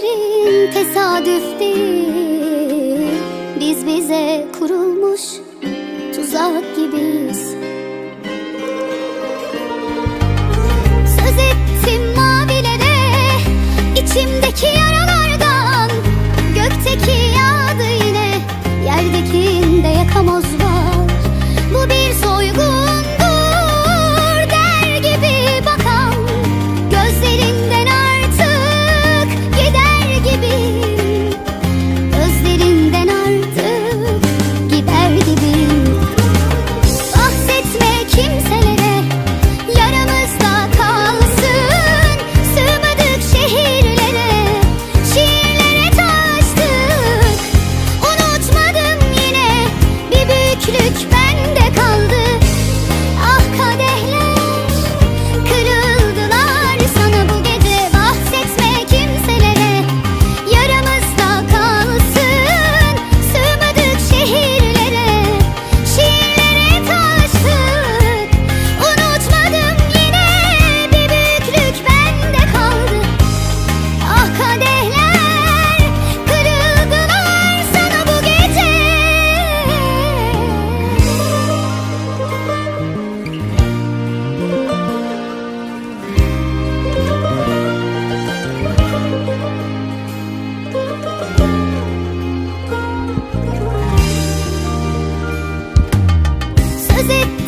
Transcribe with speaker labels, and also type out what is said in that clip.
Speaker 1: Şirin tesadüf Biz bize kurulmuş tuzak gibiyiz it